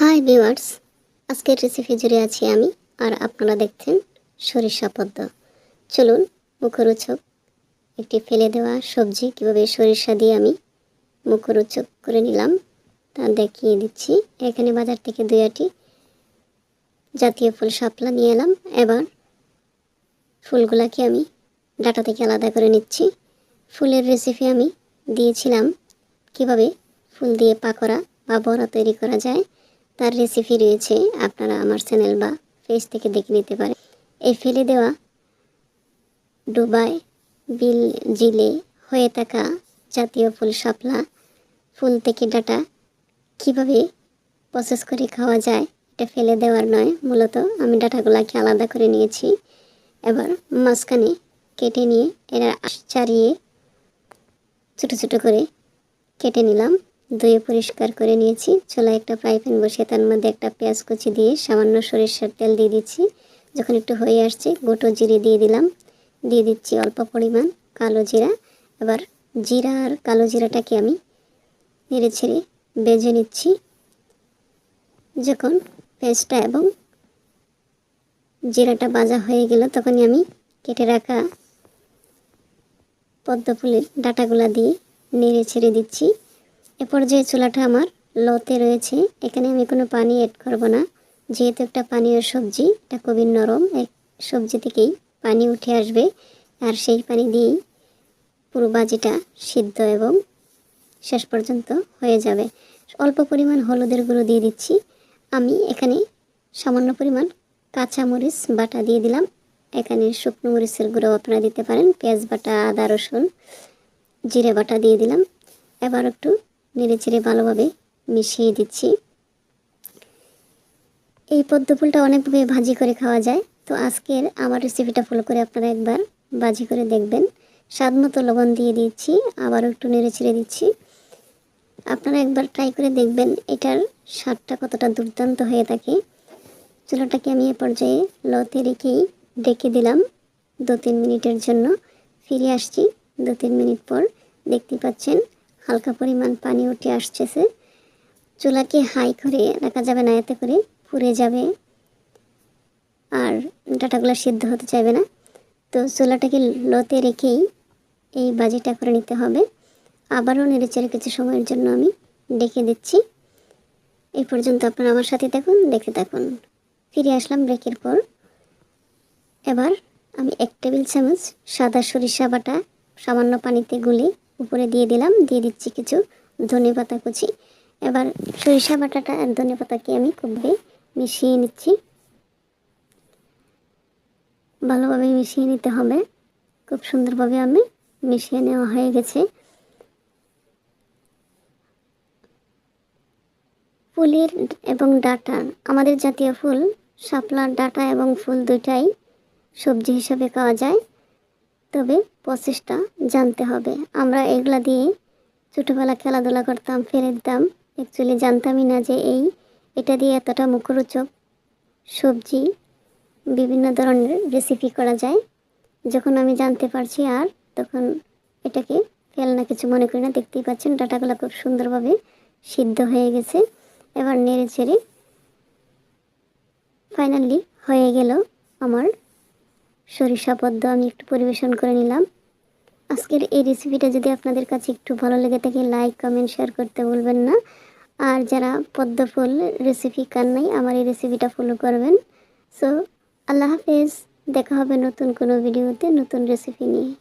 Hi viewers আজকের recipe জুড়ে আছি আমি, আর আপনারা দেখছেন সরিষা পদ্ম। চলুন মুখরোচক একটি ফেলে দেওয়া সবজি কীভাবে সরিষা দিয়ে আমি মুখরোচক করে নিলাম, তা দেখিয়ে দিচ্ছি। এখানে বাজার থেকে দুই আটি জাতীয় ফুল শাপলা নিয়ে এলাম। এবার ফুলগুলাকে আমি ডাটা থেকে আলাদা করে নিচ্ছি। ফুলের রেসিপি আমি দিয়েছিলাম কীভাবে ফুল দিয়ে পাকোড়া বা বড়া তৈরি করা যায়। তার রেসিপি রয়েছে, আপনারা আমার চ্যানেল বা পেজ থেকে দেখে নিতে পারেন। এই ফেলে দেওয়া ডুবাই বিল জিলে হয়ে থাকা জাতীয় ফুল শাপলা, ফুল থেকে ডাটা কীভাবে প্রসেস করে খাওয়া যায়, এটা ফেলে দেওয়ার নয়। মূলত আমি ডাটাগুলোকে আলাদা করে নিয়েছি। এবার মাঝখানে কেটে নিয়ে এরা চারিয়ে ছোটো ছোটো করে কেটে নিলাম। ধুয়ে পরিষ্কার করে নিয়েছি। চুলায় একটা ফ্রাই প্যান বসিয়ে তার মধ্যে একটা পেঁয়াজ কুচি দিয়ে সামান্য সরিষার তেল দিয়ে দিচ্ছি। যখন একটু হয়ে আসছে, গোটো জিরে দিয়ে দিলাম। দিয়ে দিচ্ছি অল্প পরিমাণ কালো জিরা। এবার জিরা আর কালো জিরাটাকে আমি নেড়ে ছেড়ে বেজে নিচ্ছি। যখন পেঁয়াজটা এবং জিরাটা বাজা হয়ে গেল, তখনই আমি কেটে রাখা পদ্ম ফুলের ডাটাগুলা দিয়ে নেড়ে ছেড়ে দিচ্ছি। এ পর্যায়ে চুলাটা আমার লতে রয়েছে। এখানে আমি কোনো পানি অ্যাড করব না। যেহেতু একটা পানীয় সবজি এটা খুবই নরম এক সবজি থেকেই পানি উঠে আসবে। আর সেই পানি দিয়েই পুরো বাজিটা সিদ্ধ এবং শেষ পর্যন্ত হয়ে যাবে। অল্প পরিমাণ হলুদের গুঁড়ো দিয়ে দিচ্ছি। আমি এখানে সামান্য পরিমাণ কাঁচা মরিচ বাটা দিয়ে দিলাম। এখানে শুকনো মরিচের গুঁড়ো আপনারা দিতে পারেন। পেঁয়াজ বাটা, আদা, রসুন, জিরে বাটা দিয়ে দিলাম। এবার একটু নেড়ে চেড়ে ভালোভাবে মিশিয়ে দিচ্ছি। এই পদ্ম ফুলটা অনেকভাবে ভাজি করে খাওয়া যায়। তো আজকের আমার রেসিপিটা ফলো করে আপনারা একবার ভাজি করে দেখবেন। স্বাদ মতো লবণ দিয়ে দিচ্ছি, আবারও একটু নেড়ে ছেড়ে দিচ্ছি। আপনারা একবার ট্রাই করে দেখবেন, এটার স্বাদটা কতটা দুর্দান্ত হয়ে থাকে। চুলাটাকে আমি এ পর্যায়ে লতে রেখেই ডেকে দিলাম দু তিন মিনিটের জন্য। ফিরে আসছি দু তিন মিনিট পর। দেখতে পাচ্ছেন হালকা পরিমাণ পানি উঠে আসতেছে। চুলাকে হাই করে রাখা যাবে না, এতে করে পুড়ে যাবে। আর ডাটাগুলো সিদ্ধ হতে চাইবে না। তো চুলাটাকে লোতে রেখেই এই বাজিটা করে নিতে হবে। আবারও নেড়েচেড়ে কিছু সময়ের জন্য আমি ডেকে দিচ্ছি। এই পর্যন্ত আপনারা আমার সাথে দেখুন দেখতে থাকুন। ফিরে আসলাম ব্রেকের পর। এবার আমি এক টেবিল চামচ সাদা সরিষা বাটা সামান্য পানিতে গুলে উপরে দিয়ে দিলাম, দিয়ে দিচ্ছি কিছু ধনে পাতা কুচি। এবার সরিষা বাটাটা আর ধনে পাতাকে আমি খুবই মিশিয়ে নিচ্ছি। ভালোভাবে মিশিয়ে নিতে হবে। খুব সুন্দরভাবে আমি মিশিয়ে নেওয়া হয়ে গেছে। ফুলের এবং ডাটা, আমাদের জাতীয় ফুল শাপলার ডাটা এবং ফুল দুটাই সবজি হিসাবে খাওয়া যায়। তবে প্রসেসটা জানতে হবে। আমরা এগুলা দিয়ে ছোটোবেলা খেলাধুলা করতাম ফেলে দিতাম অ্যাকচুয়ালি জানতামই না যে এই, এটা দিয়ে এতটা মুখরোচক সবজি বিভিন্ন ধরনের রেসিপি করা যায়। যখন আমি জানতে পারছি আর, তখন এটাকে ফেলনা কিছু মনে করি না। দেখতেই পাচ্ছেন ডাটাগুলো খুব সুন্দরভাবে সিদ্ধ হয়ে গেছে। এবার নেড়ে চেড়ে ফাইনালি হয়ে গেল আমার সরিষা পদ্ম আমি একটু পরিবেশন করে নিলাম। আজকের এই রেসিপিটা যদি আপনাদের কাছে একটু ভালো লেগে থাকে লাইক কমেন্ট শেয়ার করতে বলবেন না। আর যারা পদ্ম ফুল রেসিপি কার নাই, আমার এই রেসিপিটা ফলো করবেন। সো আল্লাহ হাফেজ, দেখা হবে নতুন কোনো ভিডিওতে নতুন রেসিপি নিয়ে।